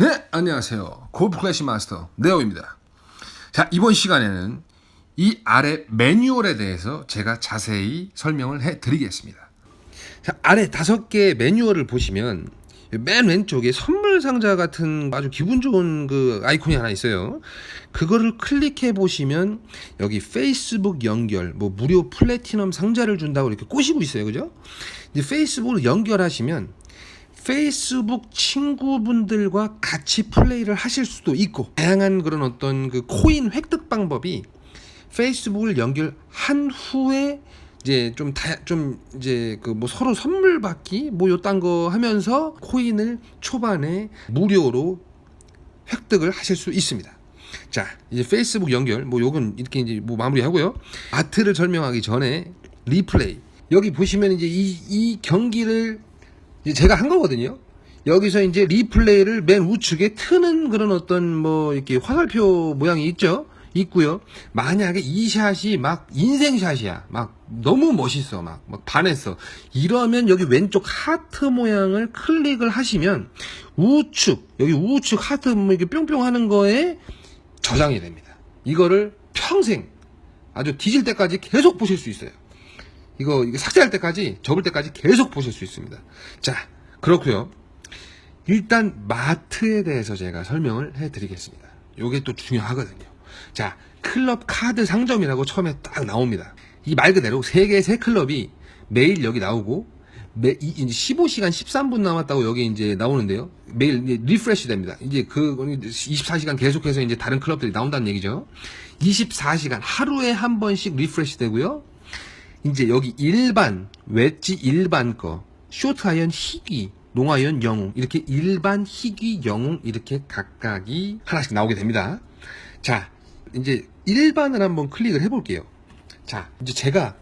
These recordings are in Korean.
네, 안녕하세요. 골프 클래식 마스터 네오입니다. 자, 이번 시간에는 이 아래 매뉴얼에 대해서 제가 자세히 설명을 해 드리겠습니다. 자, 아래 다섯 개의 매뉴얼을 보시면 맨 왼쪽에 선물 상자 같은 아주 기분 좋은 그 아이콘이 하나 있어요. 그거를 클릭해 보시면 여기 페이스북 연결, 뭐 무료 플래티넘 상자를 준다고 이렇게 꼬시고 있어요. 그죠? 이제 페이스북을 연결하시면 페이스북 친구분들과 같이 플레이를 하실 수도 있고 다양한 그런 어떤 그 코인 획득 방법이 페이스북을 연결한 후에 이제 좀 다 좀 이제 그 뭐 서로 선물 받기 뭐 요딴 거 하면서 코인을 초반에 무료로 획득을 하실 수 있습니다. 자, 이제 페이스북 연결 뭐 요건 이렇게 이제 뭐 마무리하고요. 아트를 설명하기 전에 리플레이 여기 보시면 이제 이, 이 경기를 이 제 제가 한 거거든요. 여기서 이제 리플레이를 맨 우측에 트는 그런 어떤 뭐 이렇게 화살표 모양이 있죠. 있고요. 만약에 이 샷이 막 인생샷이야. 막 너무 멋있어. 막, 막 반했어. 이러면 여기 왼쪽 하트 모양을 클릭을 하시면 우측, 여기 우측 하트 뭐 이렇게 뿅뿅 하는 거에 저장이 됩니다. 이거를 평생 아주 뒤질 때까지 계속 보실 수 있어요. 이거, 이거 삭제할 때까지, 접을 때까지 계속 보실 수 있습니다. 자, 그렇고요 일단 마트에 대해서 제가 설명을 해드리겠습니다. 요게 또 중요하거든요. 자, 클럽 카드 상점이라고 처음에 딱 나옵니다. 이 말 그대로 세개세 클럽이 매일 여기 나오고 매, 이, 이제 15시간 13분 남았다고 여기 이제 나오는데요. 매일 리프레시 됩니다. 이제 그 24시간 계속해서 이제 다른 클럽들이 나온다는 얘기죠. 24시간 하루에 한 번씩 리프레시 되고요. 이제 여기 일반 웨지 일반 거 쇼트 아이언 희귀 농아이언 영웅 이렇게 일반 희귀 영웅 이렇게 각각이 하나씩 나오게 됩니다. 자 이제 일반을 한번 클릭을 해 볼게요. 자 이제 제가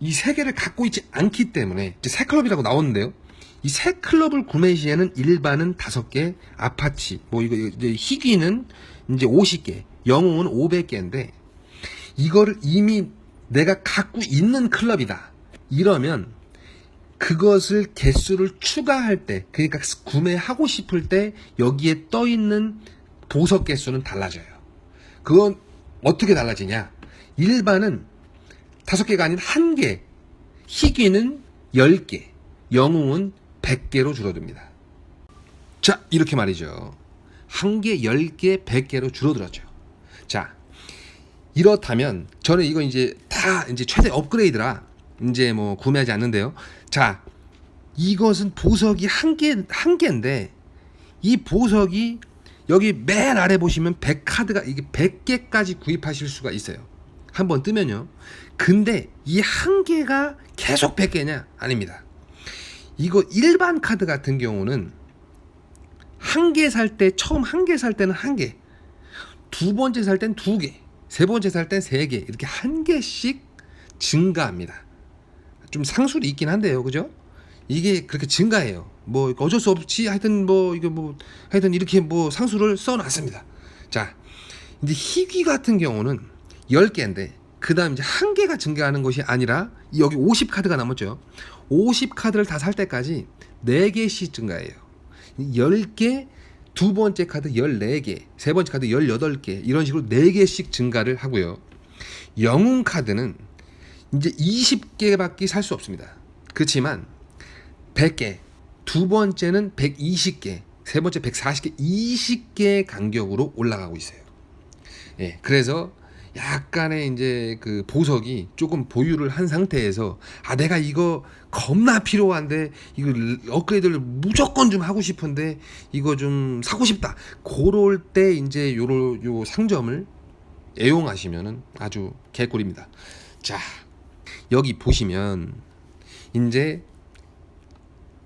이 세 개를 갖고 있지 않기 때문에 이제 세 클럽이라고 나오는데요. 이 세 클럽을 구매 시에는 일반은 다섯 개, 아파치 뭐 이거 이제 희귀는 이제 50개, 영웅은 500개인데 이거를 이미 내가 갖고 있는 클럽이다. 이러면 그것을 개수를 추가할 때, 그러니까 구매하고 싶을 때 여기에 떠 있는 보석 개수는 달라져요. 그건 어떻게 달라지냐? 일반은 다섯 개가 아닌 한 개, 희귀는 열 개, 영웅은 백 개로 줄어듭니다. 자, 이렇게 말이죠. 한 개, 열 개, 백 개로 줄어들었죠. 자, 이렇다면 저는 이거 이제 다 이제 최대 업그레이드라 이제 뭐 구매하지 않는데요. 자, 이것은 보석이 한 개, 한 개인데 이 보석이 여기 맨 아래 보시면 100카드가 이게 100개까지 구입하실 수가 있어요. 한번 뜨면요. 근데 이 한 개가 계속 100개냐? 아닙니다. 이거 일반 카드 같은 경우는 한 개 살 때 처음 한 개 살 때는 한 개, 두 번째 살 땐 두 개, 세 번째 살 땐 세 개, 이렇게 한 개씩 증가합니다. 좀 상술이 있긴 한데요, 그죠? 이게 그렇게 증가해요. 뭐 어쩔 수 없이 하여튼 뭐 이거 뭐 하여튼 이렇게 뭐 상수를 써놨습니다. 자, 이제 희귀 같은 경우는 10개인데 그 다음 이제 한 개가 증가하는 것이 아니라 여기 50 카드가 남았죠. 50 카드를 다 살 때까지 4개씩 증가해요. 10개, 두 번째 카드 14개, 세 번째 카드 18개 이런 식으로 4개씩 증가를 하고요. 영웅 카드는 이제 20개밖에 살 수 없습니다. 그렇지만 100개, 두 번째는 120개, 세 번째 140개, 20개 간격으로 올라가고 있어요. 예, 그래서 약간의 이제 그 보석이 조금 보유를 한 상태에서 아 내가 이거 겁나 필요한데 이거 업그레이드를 무조건 좀 하고 싶은데 이거 좀 사고 싶다. 그럴 때 이제 요로 요 상점을 애용하시면은 아주 개꿀입니다. 자, 여기 보시면 이제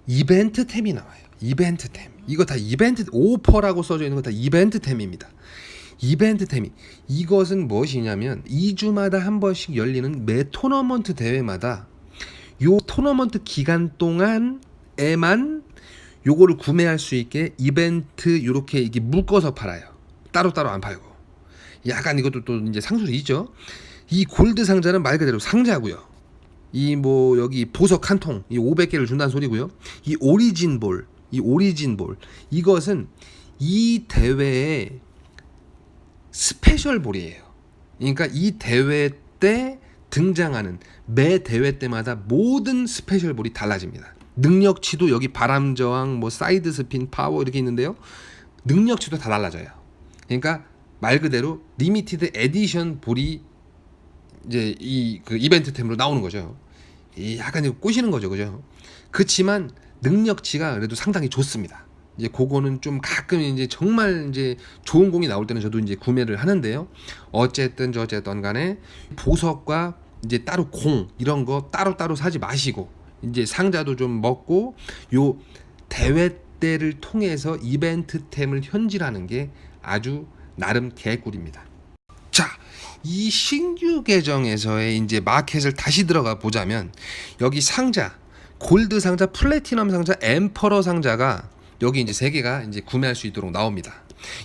이벤트템이 나와요. 이벤트템. 이거 다 이벤트 오퍼라고 써져 있는 거 다 이벤트템입니다. 이벤트템이 이것은 무엇이냐면 2주마다 한 번씩 열리는 매 토너먼트 대회마다 요 토너먼트 기간 동안에만 요거를 구매할 수 있게 이벤트 요렇게 이게 묶어서 팔아요. 따로따로 안 팔고. 약간 이것도 또 이제 상술이 있죠. 이 골드 상자는 말 그대로 상자고요. 이 뭐 여기 보석 한 통, 이 500개를 준다는 소리고요. 이 오리진 볼, 이 오리진 볼 이것은 이 대회의 스페셜 볼이에요. 그러니까 이 대회 때 등장하는 매 대회 때마다 모든 스페셜 볼이 달라집니다. 능력치도 여기 바람 저항, 뭐 사이드 스핀, 파워 이렇게 있는데요. 능력치도 다 달라져요. 그러니까 말 그대로 리미티드 에디션 볼이 이제 이 그 이벤트템으로 나오는 거죠. 이 약간 꼬시는 거죠, 그죠? 그렇지만 능력치가 그래도 상당히 좋습니다. 이제 그거는 좀 가끔 이제 정말 이제 좋은 공이 나올 때는 저도 이제 구매를 하는데요. 어쨌든 저 어쨌든 간에 보석과 이제 따로 공 이런 거 따로 따로 사지 마시고 이제 상자도 좀 먹고 요 대회 때를 통해서 이벤트템을 현질하는 게 아주 나름 개꿀입니다. 자, 이 신규 계정에서의 이제 마켓을 다시 들어가 보자면 여기 상자, 골드 상자, 플래티넘 상자, 엠퍼러 상자가 여기 이제 세 개가 이제 구매할 수 있도록 나옵니다.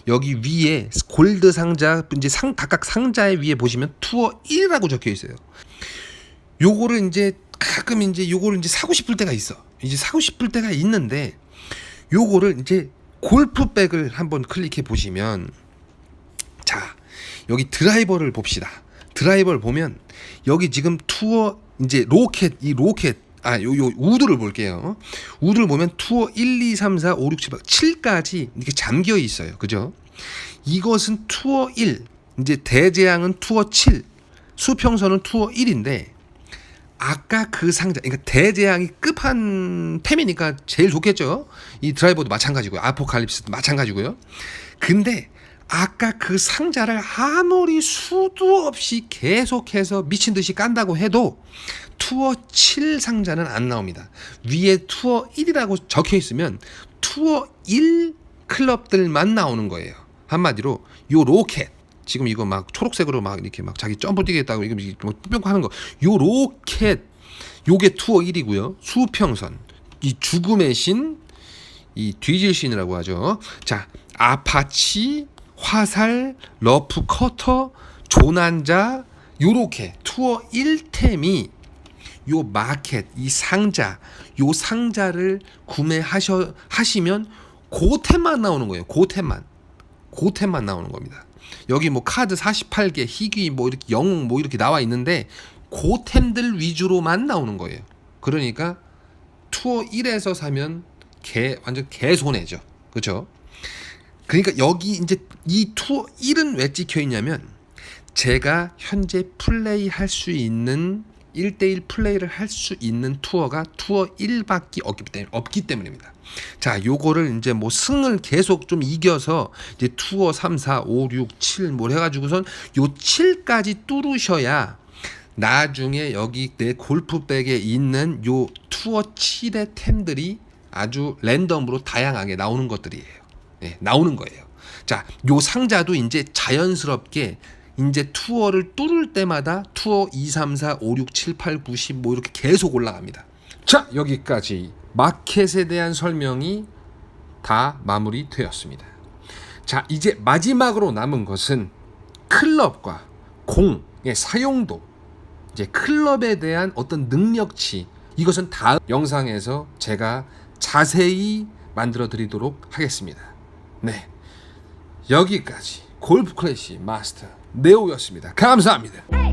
여기 위에 골드 상자 이제 상 각각 상자의 위에 보시면 투어 1이라고 적혀 있어요. 요거를 이제 가끔 이제 요거를 이제 사고 싶을 때가 있어. 이제 사고 싶을 때가 있는데 요거를 이제 골프백을 한번 클릭해 보시면 자 여기 드라이버를 봅시다. 드라이버를 보면 여기 지금 투어 이제 로켓 이 로켓 아 요 요 우드를 볼게요. 우드를 보면 투어 1, 2, 3, 4, 5, 6, 7, 8, 7까지 이렇게 잠겨 있어요. 그죠? 이것은 투어 1. 이제 대재앙은 투어 7. 수평선은 투어 1인데 아까 그 상자, 그러니까 대재앙이 끝판 템이니까 제일 좋겠죠. 이 드라이버도 마찬가지고요. 아포칼립스도 마찬가지고요. 근데 아까 그 상자를 아무리 수도 없이 계속해서 미친 듯이 깐다고 해도 투어 7 상자는 안 나옵니다. 위에 투어 1이라고 적혀 있으면 투어 1 클럽들만 나오는 거예요. 한마디로 요 로켓 지금 이거 막 초록색으로 막 이렇게 막 자기 점프 뛰겠다고 이거 뭐 뿅뿅 하는 거. 요 로켓 요게 투어 1이고요. 수평선 이 죽음의 신, 이 뒤질 신이라고 하죠. 자 아파치, 화살, 러프 커터, 조난자 요렇게 투어 1템이 요 마켓 이 상자 요 상자를 구매하셔 하시면 고템만 나오는 거예요. 고템만 고템만 나오는 겁니다. 여기 뭐 카드 48개, 희귀 뭐 이렇게 영웅 뭐 이렇게 나와 있는데 고템들 위주로만 나오는 거예요. 그러니까 투어 1에서 사면 개 완전 개 손해죠. 그렇죠? 그러니까 여기 이제 이 투어 1은 왜 찍혀 있냐면 제가 현재 플레이 할 수 있는 1대1 플레이를 할 수 있는 투어가 투어 1밖에 없기, 때문에, 없기 때문입니다. 자, 요거를 이제 뭐 승을 계속 좀 이겨서 이제 투어 3, 4, 5, 6, 7뭐 해가지고선 요 7까지 뚫으셔야 나중에 여기 내 골프백에 있는 요 투어 7의 템들이 아주 랜덤으로 다양하게 나오는 것들이에요. 네, 나오는 거예요. 자, 요 상자도 이제 자연스럽게 이제 투어를 뚫을 때마다 투어 2, 3, 4, 5, 6, 7, 8, 9, 10 뭐 이렇게 계속 올라갑니다. 자, 여기까지 마켓에 대한 설명이 다 마무리되었습니다. 자, 이제 마지막으로 남은 것은 클럽과 공의 사용도, 이제 클럽에 대한 어떤 능력치, 이것은 다음 영상에서 제가 자세히 만들어 드리도록 하겠습니다. 네. 여기까지 골프 클래시 마스터 네오였습니다. 감사합니다.